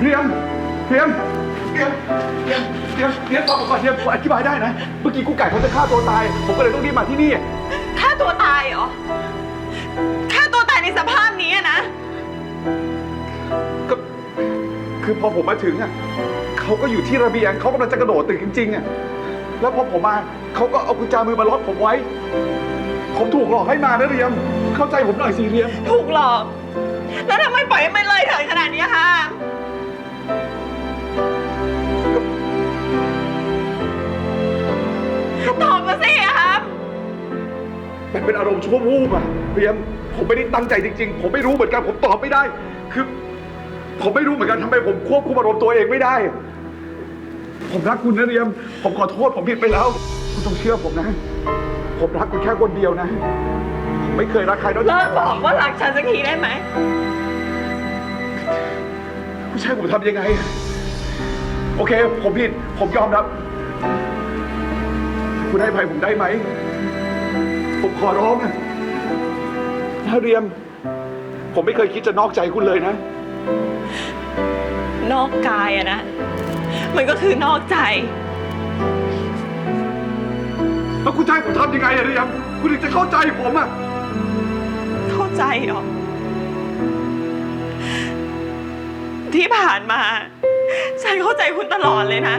เรียมเรียมเรียมเรียมเรียมฟังผมก่อนเรียมผมอธิบายได้นะ เมื่อกี้กูไก่เขาจะฆ่าตัวตาย ผมก็เลยต้องรีบมาที่นี่ ฆ่าตัวตายเหรอ ฆ่าตัวตายในสภาพนี้นะ ก็คือพอผมมาถึงอะเขาก็อยู่ที่ระเบียงเขากำลังจะกระโดดตึกจริงๆอะแล้วพอผมมาเขาก็เอากุญแจมือมาล็อกผมไว้ ผมถูกหลอกให้มานะเรียม เข้าใจผมหน่อยสิเรียม ถูกหลอก แล้วทำไมปล่อยใมันเลยเถิดขนาดนี้คะ ตอบมาสิอะครับมันเป็นอารมณ์ชั่ววูบอะเรียมผมไม่ได้ตั้งใจจริง ๆ ผมไม่รู้เหมือนกัน ผมตอบไม่ได้ คือ ผมไม่รู้เหมือนกันทำไมผมควบคุมอารมณ์ตัวเองไม่ได้ ผมรักคุณนะเรียม ผมขอโทษผมผิดไปแล้ว คุณต้องเชื่อผมนะ ผมรักคุณแค่คนเดียวนะ ผมไม่เคยรักใครนอกจาเลิกกบอกว่ารักฉันสักทีได้ไหมผู้ชายผมทำยังไง โอเค ผมผิด ผมยอมรับ คุณให้อภัยผมได้ไหม ผมขอร้องนะนะเรียม ผมไม่เคยคิดจะนอกใจคุณเลยนะ นอกกายอะนะ มันก็คือนอกใจ แล้วคุณจะให้ผมทำยังไงอะเรียม คุณถึงจะเข้าใจผมอะเข้าใจเหรอ ที่ผ่านมา ฉันเข้าใจคุณตลอดเลยนะ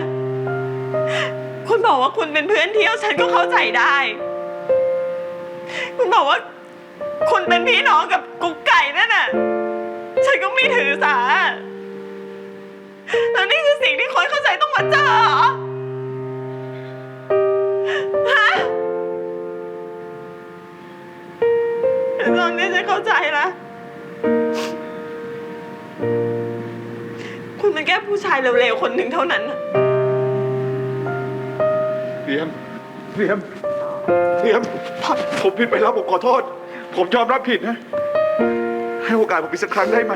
คุณบอกว่าคุณเป็นเพื่อนเที่ยวฉันก็เข้าใจได้ คุณบอกว่า คุณเป็นพี่น้องกับกุ๊กไก่นั่นน่ะ ฉันก็ไม่ถือสา แล้วนี่คือสิ่งที่คนเข้าใจต้องมาเจอเหรอ ฮะตอนนี้ฉันเข้าใจล้วคุณเป็นแค่ผู้ชายเร็วๆคนหนึ่งเท่านั้นนะ รียมเรียมเรียมผมผิดไปแล้วผมขอโทษ ผมยอมรับผิดนะ ให้โอกาสผมอีกสักครั้งได้ไหม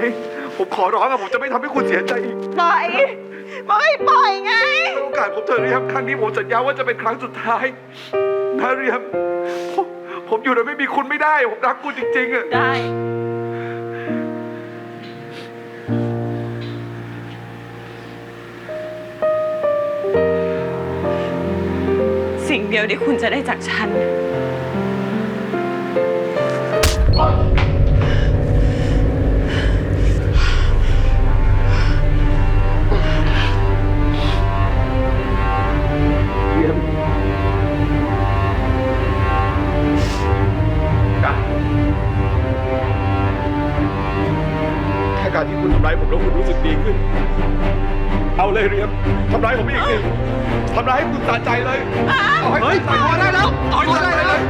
ผมขอร้องอะผมจะไม่ทำให้คุณเสียใจอีกปล่อยปล่อยปล่อยไง ให้โอกาสผมเถอะเรียมครั้งนี้ผมสัญญาว่าจะเป็นครั้งสุดท้ายนะเรียมผมผมอยู่โดยไม่มีคุณไม่ได้ ผมรักคุณจริงๆอะ ได้ เดียวที่คุณจะได้จากฉัน เอาเลยเรียมทำร้ายผมอีกสิทำร้ายให้คุณสะใจเลยเอาให้เฮ้ยคุณพอได้แล้วเอาให้พอสะได้ใจแล้วเลย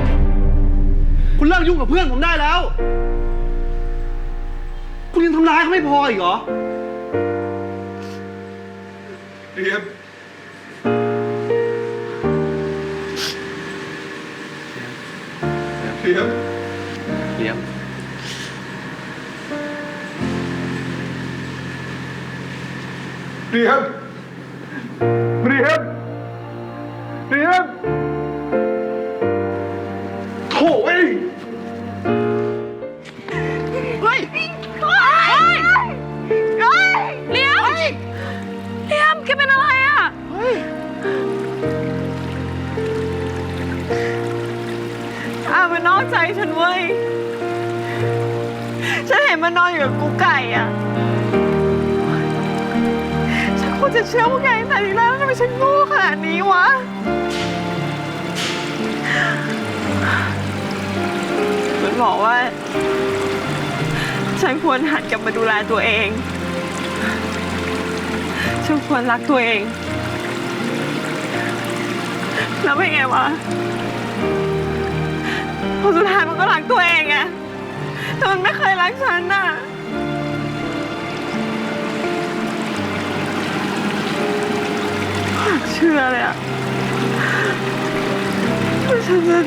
คุณเลิกยุ่งกับเพื่อนผมได้แล้ว คุณยังทำร้ายเขาไม่พออีกเหรอ เรียมเรียม เลี้ยง เรียมเรียมเรียมโถ่เอ้ยเฮ้ยเฮ้ยเฮ้ยเลี้ยมเลี้ยมแกเป็นอะไรอะอามันนอกใจฉันเว้ย ฉันเห็นมันนอนอยู่กับกูไก่อะฉัน ควรจะเชื่อว่าไงแต่ทีแรกทำไมฉันโง่ขนาดนี้วะมันบอกว่า ฉันควรหันกลับมาดูแลตัวเอง ฉันควรรักตัวเอง แล้วเป็นไงวะพอสุดท้ายมันก็รักตัวเองไงแต่มันไม่เคยรักฉันน่ะ อยากเชื่อเลยอะว่าฉันจะ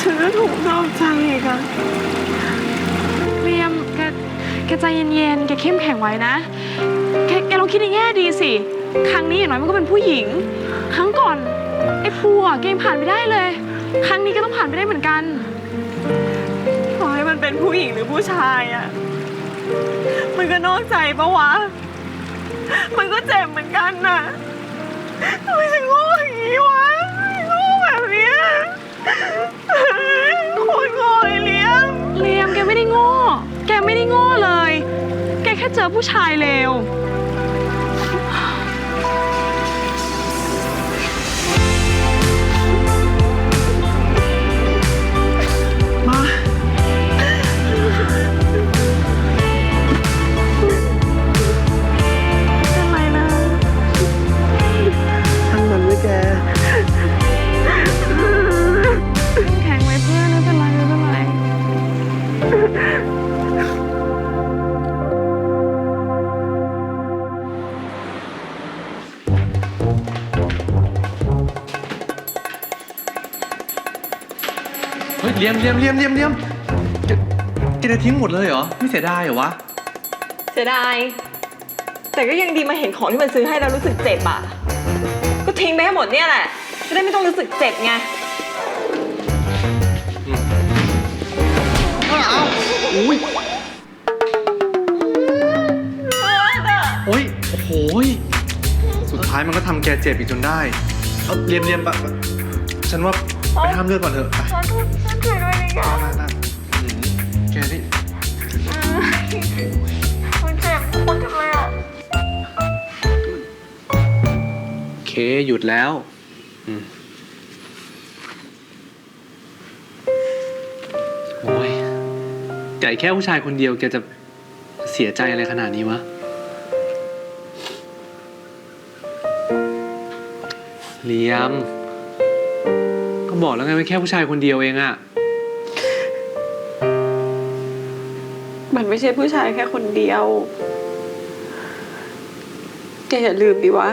ฉันจะถูกนอกใจอีกอะเรียมแกแกใจเย็นๆ แกเข้มแข็งไว้นะ แกแกลองคิดในแง่ดีสิ ครั้งนี้อย่างน้อยมันก็เป็นผู้หญิง ครั้งก่อนไอ้ปูอะแกยังผ่านไม่ได้เลย ครั้งนี้ก็ต้องผ่านไปได้เหมือนกันขอให้มันเป็นเป็นผู้หญิงหรือผู้ชายอะมันก็นอกใจปะวะ มันก็เจ็บเหมือนกันน่ะทำไมฉันโง่อย่างนี้วะโง่แบบเนี้ยโคตรโง่เลยเลี้ยมเลียมแกไม่ได้โง่ แกไม่ได้โง่เลย แกแค่เจอผู้ชายเลว ฮ้ยเลียมเลียมเลียมเลียมเลียมแกแกจะทิ้งหมดเลยเหรอ ไม่เสียดายเหรอวะ เสียดาย แต่ก็ยังดีมาเห็นของที่มันซื้อให้แล้วรู้สึกเจ็บอะ ก็ทิ้งไปให้หมดเนี่ยแหละ จะได้ไม่ต้องรู้สึกเจ็บไงอ้าวอุ้ยโอ้ยโอ้โหยสุดท้ายมันก็ทำแกเจ็บอีกจนได้ เอาเลียมเลียมปะฉันว่าไปห้ามเลือดก่อนเถอะไป ขอโทษช่วยด้วยนะมามาอืมแกนี่มันเจ็บปวดจังเลยอะเคหยุดแล้วอืมโอ้ยไก่แค่ผู้ชายคนเดียวแกจะเสียใจอะไรขนาดนี้วะ เลียม ก็บอกแล้วไงว่าแค่ผู้ชายคนเดียวเองอะ มันไม่ใช่ผู้ชายแค่คนเดียวแกอย่าลืมดิวะ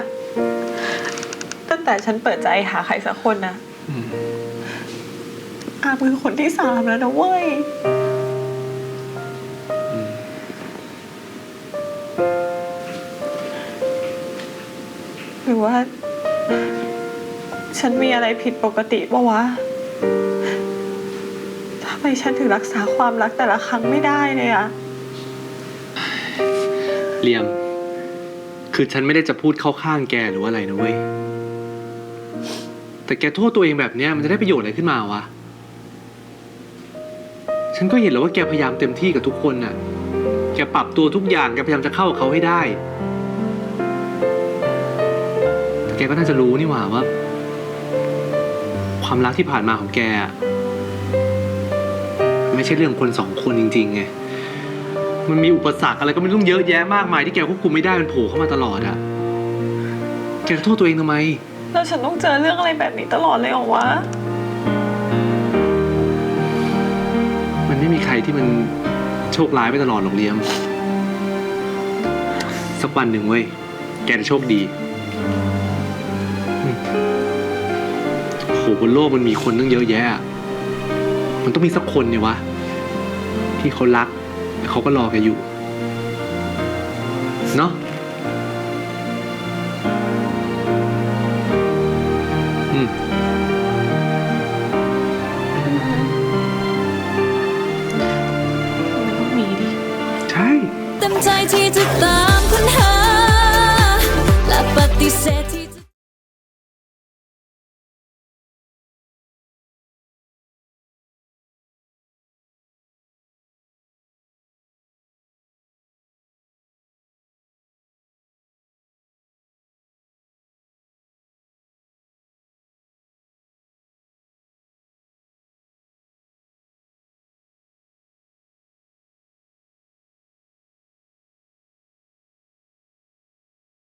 ตั้งแต่ฉันเปิดใจหาใครสักคนนะอืมอาคือคนที่สามแล้วนะเว้ยอืมหรือว่า ฉันมีอะไรผิดปกติปะวะทำไมฉันถึงรักษาความรักแต่ละครั้งไม่ได้เลยอะเลียม คือฉันไม่ได้จะพูดเข้าข้างแกหรือว่าอะไรนะเว้ย แต่แกโทษตัวเองแบบเนี้ยมันจะได้ประโยชน์อะไรขึ้นมาวะ ฉันก็เห็นแล้วว่าแกพยายามเต็มที่กับทุกคนน่ะ แกปรับตัวทุกอย่าง แกพยายามจะเข้ากับเขาให้ได้ แต่แกก็น่าจะรู้นี่หว่าว่า ความรักที่ผ่านมาของแกอะ ไม่ใช่เรื่องคนสองคนจริงๆไง มันมีอุปสรรคอะไรก็ไม่รู้เยอะแยะมากมายที่แกควบคุมไม่ได้มันโผล่เข้ามาตลอดอะแกจะโทษตัวเองทำไม แล้วฉันต้องเจอเรื่องอะไรแบบนี้ตลอดเลยเหรอวะ มันไม่มีใครที่มันโชคร้ายไปตลอดหรอกเลียม สักวันหนึ่งเว้ย แกจะโชคดีอืมโหบนโลกมันมีคนตั้งเยอะแยะอะมันต้องมีสักคนเนี่ยวะ ที่เขารักและเขาก็รอแกอยู่ เนาะอืมมันต้องมีดิ ใช่ เต็มใจที่จะตามค้นหาและปฏิเสธ